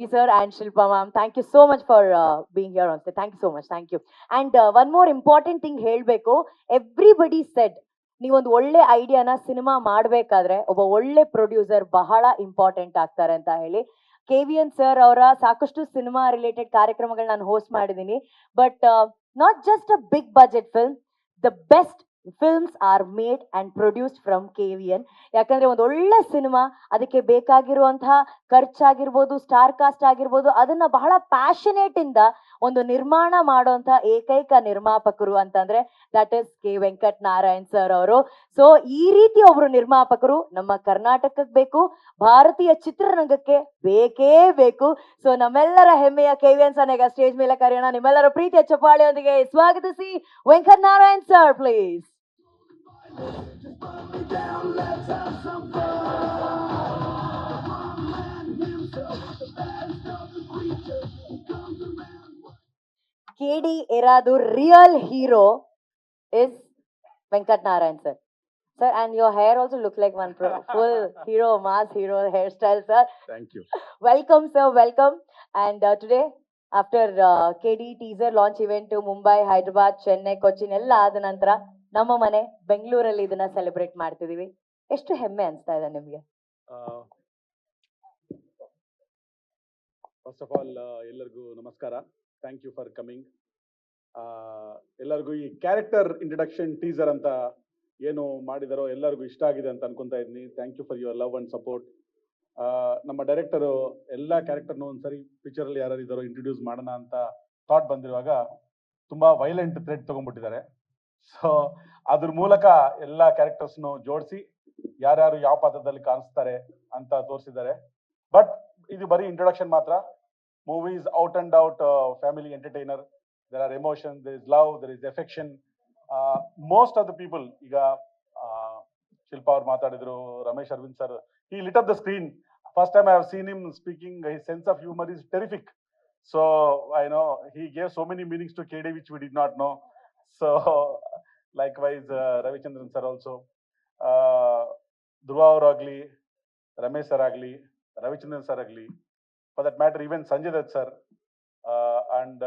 sir and Shilpa ma'am. Thank you so much for uh, being here on stage. Thank you so much. Thank you. And uh, one more important thing ಹೇಳ್ಬೇಕು everybody said ನೀವೊಂದು ಒಳ್ಳೆ ಐಡಿಯಾನ cinema ಮಾಡಬೇಕಾದ್ರೆ ಒಬ್ಬ ಒಳ್ಳೆ producer ಬಹಳ important ಆಗ್ತಾರೆ ಅಂತ ಹೇಳಿ ಕೆ ವಿ ಎನ್ ಸರ್ ಅವರ ಸಾಕಷ್ಟು ಸಿನಿಮಾ ರಿಲೇಟೆಡ್ ಕಾರ್ಯಕ್ರಮಗಳು ನಾನು ಹೋಸ್ಟ್ ಮಾಡಿದ್ದೀನಿ but not just a big budget film the best films are made and produced from K V N ಯಾಕಂದ್ರೆ ಒಂದು ಒಳ್ಳೆ ಸಿನಿಮಾ ಅದಕ್ಕೆ ಬೇಕಾಗಿರುವಂತಹ ಖರ್ಚಾಗಿರ್ಬೋದು ಸ್ಟಾರ್ ಕಾಸ್ಟ್ ಆಗಿರ್ಬೋದು, ಅದನ್ನ ಬಹಳ ಪ್ಯಾಷನೇಟ್ ಇಂದ ಒಂದು ನಿರ್ಮಾಣ ಮಾಡುವಂತಹ ಏಕೈಕ ನಿರ್ಮಾಪಕರು ಅಂತಂದ್ರೆ that is K Venkat Narayan sir ಅವರು. ಸೊ ಈ ರೀತಿ ಒಬ್ರು ನಿರ್ಮಾಪಕರು ನಮ್ಮ ಕರ್ನಾಟಕಕ್ಕೆ ಬೇಕು, ಭಾರತೀಯ ಚಿತ್ರರಂಗಕ್ಕೆ ಬೇಕೇ ಬೇಕು. ಸೊ ನಮ್ಮೆಲ್ಲರ ಹೆಮ್ಮೆಯ ಕೆ ವಿ ಎನ್ ಸನೆಗ ಸ್ಟೇಜ್ ಮೇಲೆ ಕರೆಯೋಣ. ನಿಮ್ಮೆಲ್ಲರ ಪ್ರೀತಿಯ ಚಪ್ಪಾಳಿಯೊಂದಿಗೆ ಸ್ವಾಗತಿಸಿ Venkat Narayan sir please KD Eradu real hero is Venkat Narayan sir. Sir, and your hair also look like one pro- full hero, mass hero hairstyle, sir. Thank you. Welcome, sir. Welcome. And uh, today, after uh, KD teaser launch event to Mumbai, Hyderabad, Chennai, Cochin ಎಲ್ಲ ಆದ ನಂತರ ನಮ್ಮ ಮನೆ ಬೆಂಗಳೂರಲ್ಲಿ ಇದನ್ನ celebrate ಮಾಡ್ತಿದೀವಿ. ಎಷ್ಟು ಹೆಮ್ಮೆ ಅನ್ಸ್ತಾ ಇದೆ ನಿಮ್ಗೆ? ಫಸ್ಟ್ ಆಫ್ ಆಲ್ ಎಲ್ಲರಿಗೂ ನಮಸ್ಕಾರ. ಥ್ಯಾಂಕ್ ಯು ಫಾರ್ ಕಮಿಂಗ್ ಎಲ್ಲರಿಗೂ ಈ ಕ್ಯಾರೆಕ್ಟರ್ ಇಂಟ್ರಡಕ್ಷನ್ ಟೀಸರ್ ಅಂತ ಏನು ಮಾಡಿದಾರೋ ಎಲ್ಲರಿಗೂ ಇಷ್ಟ ಆಗಿದೆ ಅಂತ ಅನ್ಕೊಂತಾ ಇದ್ದೀನಿ thank you for your love and support ನಮ್ಮ ಡೈರೆಕ್ಟರು ಎಲ್ಲ ಕ್ಯಾರೆಕ್ಟರ್ನು ಒಂದ್ಸರಿ ಪಿಕ್ಚರಲ್ಲಿ ಯಾರು ಇದ್ದಾರೋ ಇಂಟ್ರೊಡ್ಯೂಸ್ ಮಾಡೋಣ ಅಂತ ಥಾಟ್ ಬಂದಿರುವಾಗ ತುಂಬಾ ವೈಲೆಂಟ್ ಥ್ರೆಡ್ ತಗೊಂಡ್ಬಿಟ್ಟಿದ್ದಾರೆ. ಸೊ ಅದ್ರ ಮೂಲಕ ಎಲ್ಲ ಕ್ಯಾರೆಕ್ಟರ್ಸ್ನು ಜೋಡಿಸಿ ಯಾರ್ಯಾರು ಯಾವ ಪಾತ್ರದಲ್ಲಿ ಕಾಣಿಸ್ತಾರೆ ಅಂತ ತೋರಿಸಿದ್ದಾರೆ. ಬಟ್ ಇದು ಬರೀ ಇಂಟ್ರೊಡಕ್ಷನ್ ಮಾತ್ರ. Movie is out and out family entertainer there are emotion there is love there is affection most of the people ಈಗ ಶಿಲ್ಪಾ ಅವ್ರು ಮಾತಾಡಿದ್ರು, ರಮೇಶ್ ಅರವಿಂದ್ ಸರ್ ಈ lit up the screen first time I have seen him speaking he sense of humour is terrific so I know he gave so many meanings to K D which we did not know so likewise Ravichandran sir also Dhruva ಅವರಾಗ್ಲಿ Ramesh sir ಆಗಲಿ Ravichandran sir ಆಗಲಿ for that matter even Sanjay Dutt sir and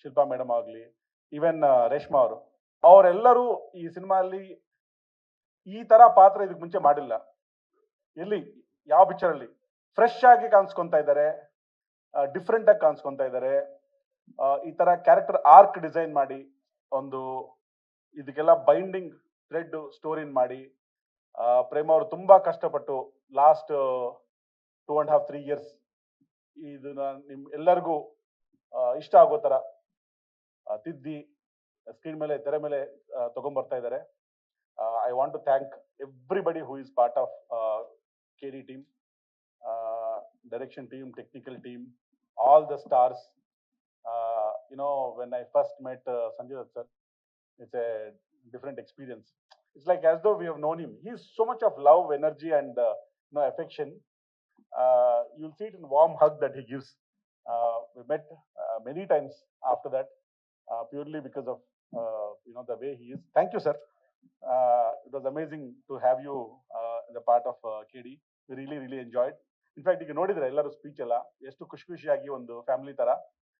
Shilpa madam ಆಗಲಿ even Reshma ಅವರು ಅವರೆಲ್ಲರೂ ಈ ಸಿನಿಮಾಲ್ಲಿ ಈ ತರ ಪಾತ್ರ ಇದಕ್ಕೆ ಮುಂಚೆ ಮಾಡಿಲ್ಲ ಎಲ್ಲಿ ಯಾವ ಪಿಕ್ಚರ್ ಅಲ್ಲಿ ಫ್ರೆಶ್ ಆಗಿ ಕಾಣಿಸ್ಕೊಂತಾ ಇದ್ದಾರೆ ಡಿಫ್ರೆಂಟ್ ಆಗಿ ಕಾಣಿಸ್ಕೊಂತಾ ಇದ್ದಾರೆ ಈ ತರ ಕ್ಯಾರೆಕ್ಟರ್ ಆರ್ಕ್ ಡಿಸೈನ್ ಮಾಡಿ ಒಂದು ಇದಕ್ಕೆಲ್ಲ ಬೈಂಡಿಂಗ್ ಥ್ರೆಡ್ ಸ್ಟೋರಿನ್ ಮಾಡಿ ಪ್ರೇಮ್ ಅವರು ತುಂಬಾ ಕಷ್ಟಪಟ್ಟು last two and half three years ಇದನ್ನ ನಿಮ್ ಎಲ್ಲರಿಗೂ ಇಷ್ಟ ಆಗೋ ತರ ತಿದ್ದಿ ಸ್ಕ್ರೀನ್ ಮೇಲೆ, ತೆರೆ ಮೇಲೆ ತಗೊಂಡ್ಬರ್ತಾ ಇದ್ದಾರೆ I want to thank everybody who is part of K D team direction team technical team all the stars you know when I first met Sanjay Dutt sir It's a different experience it's like as though we have known him. He's so much of love, energy, and uh, you know affection. Uh, you'll see it in warm hug that he gives. Uh, we met uh, many times after that, uh, purely because of uh, you know the way he is. Thank you, sir. Uh, it was amazing to have you uh, in the part of uh, KD. We really, really enjoyed. In fact, ಈಗ ನೋಡಿದ್ರೆ ಎಲ್ಲರೂ speech ಎಲ್ಲ ಎಷ್ಟು ಖುಷಿ ಖುಷಿಯಾಗಿ ಒಂದು family ತರ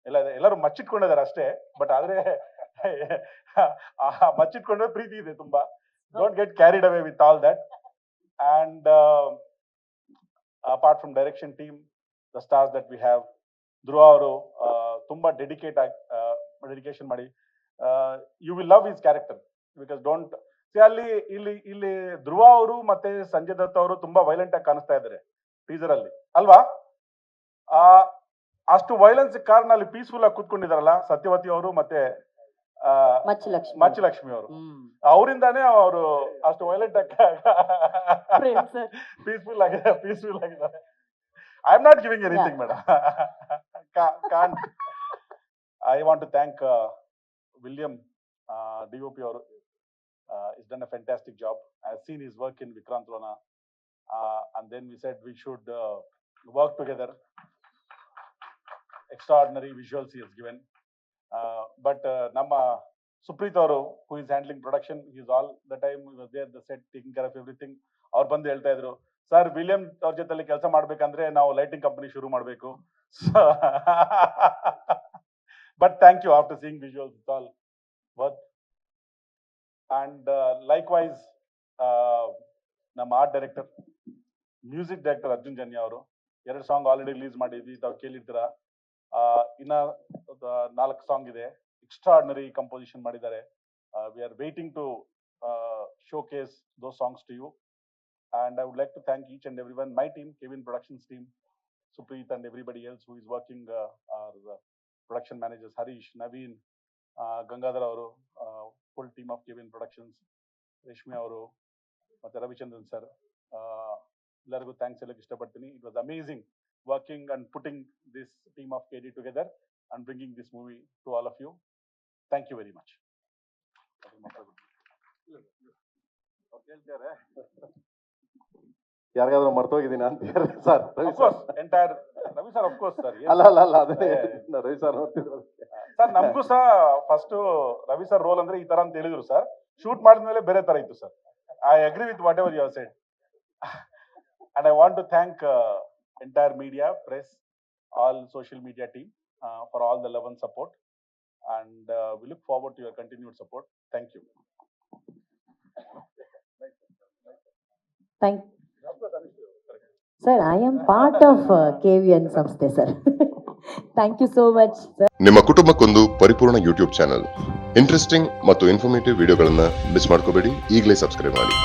ಎಲ್ಲ. ಎಲ್ಲರೂ ಮಚ್ಚಿಟ್ಕೊಂಡಿದ್ದಾರೆ ಅಷ್ಟೇ ಬಟ್ ಆದ್ರೆ ಮಚ್ಚಿಟ್ಕೊಂಡ್ರೆ ಪ್ರೀತಿ ಇದೆ ತುಂಬಾ. Don't get carried away with all that and apart from direction team the stars that we have Dhruva ಅವರು ತುಂಬಾ ಡೆಡಿಕೇಟ್ ಆಗಿ ಡೆಡಿಕೇಶನ್ ಮಾಡಿ you will love his character because don't ಅಲ್ಲಿ, ಇಲ್ಲಿ ಇಲ್ಲಿ ಧ್ರುವ ಅವರು ಮತ್ತೆ ಸಂಜಯ್ ದತ್ ಅವರು ತುಂಬಾ ವೈಲೆಂಟ್ ಆಗಿ ಕಾಣಿಸ್ತಾ ಇದ್ದಾರೆ ಟೀಸರ್ ಅಲ್ಲಿ. ಅಲ್ವಾ? ಅಷ್ಟು ವೈಲೆನ್ಸ್ ಕಾರಣ ಅಲ್ಲಿ ಪೀಸ್ಫುಲ್ ಆಗಿ ಕೂತ್ಕೊಂಡಿದಾರಲ್ಲ ಸತ್ಯವತಿ ಅವರು ಮತ್ತೆ ಮಚ್ಚಲಕ್ಷ್ಮಿ ಅವರು. ಅವರಿಂದಾನೇ ಅವರು ಅಷ್ಟು ವೈಲೆಂಟ್. ಪೀಸ್ಫುಲ್ ಆಗಿದೆ ಪೀಸ್ಫುಲ್ ಆಗಿದ್ದಾರೆ I am not giving anything madam can I want to thank William D O P ಅವರು. Is done a fantastic job I seen is work in Vikrant Rona and then we set we should work together extraordinary visuals is given but ನಮ್ಮ ಸುಪ್ರೀತ್ ಅವರು who is handling production is all the time the set taking care of everything ಅವ್ರು ಬಂದು ಹೇಳ್ತಾ ಇದ್ರು sir William ಅವ್ರ ಜೊತೆಲಿ ಕೆಲಸ ಮಾಡ್ಬೇಕಂದ್ರೆ ನಾವು ಲೈಟಿಂಗ್ ಕಂಪನಿ ಶುರು ಮಾಡಬೇಕು. But thank you after seeing visuals it's all worth and likewise ನಮ್ಮ art director music director Arjun Janya ಅವರು ಎರಡು ಸಾಂಗ್ ಆಲ್ರೆಡಿ ರಿಲೀಸ್ ಮಾಡಿದ್ವಿ ತಾವು ಕೇಳಿರ್ತೀರ? ಆ, ಇನ್ನ ನಾಲ್ಕು ಸಾಂಗ್ ಇದೆ. ಎಕ್ಸ್ಟ್ರಾ ಆರ್ಡಿನರಿ ಕಂಪೋಸಿಷನ್ ಮಾಡಿದ್ದಾರೆ we are waiting to showcase those songs to you and I would like to thank each and every one my team KVN productions team Supreeth and everybody else who is working our production managers Harish Naveen Gangadhar ಅವರು full team of KVN productions Reshmi ಅವರು ಮತ್ತೆ Ravichandran sir ಎಲ್ಲರಿಗೂ thanks ಹೇಳಕ್ ಇಷ್ಟಪಡ್ತೀನಿ. It was amazing working and putting this team of KD together and bringing this movie to all of you. Thank you very much. ಯಾರಿಗಾದ್ರೂ ಮರ್ತೋಗಿದ್ದೀನ ಅಂತ sir Ravi Of sir course, entire Ravi sir of course sir. Yes, ಅಲ್ಲ ಅಲ್ಲ ಅಲ್ಲ ಅದೇ Ravi sir sir ನಮಗೂ ಸಹ first Ravi sir roll ಅಂದ್ರೆ ಈ ತರ ಅಂತ ಹೇಳಿದ್ರು ಸರ್ ಶೂಟ್ ಮಾಡಿದ್ಮೇಲೆ ಬೇರೆ ತರ ಇತ್ತು sir I agree with whatever you said and I want to thank entire media press all social media team for all the love and support and we look forward to your continued support thank you thank sir I am part of K V N ಸಂಸ್ಥೆ sir thank you so much sir ನಿಮ್ಮ ಕುಟುಂಬಕ್ಕೊಂದು ಪರಿಪೂರ್ಣ YouTube channel interesting ಮತ್ತು informative ವಿಡಿಯೋಗಳನ್ನ miss ಮಾಡ್ಕೋಬೇಡಿ. ಈಗಲೇ subscribe ಮಾಡಿ.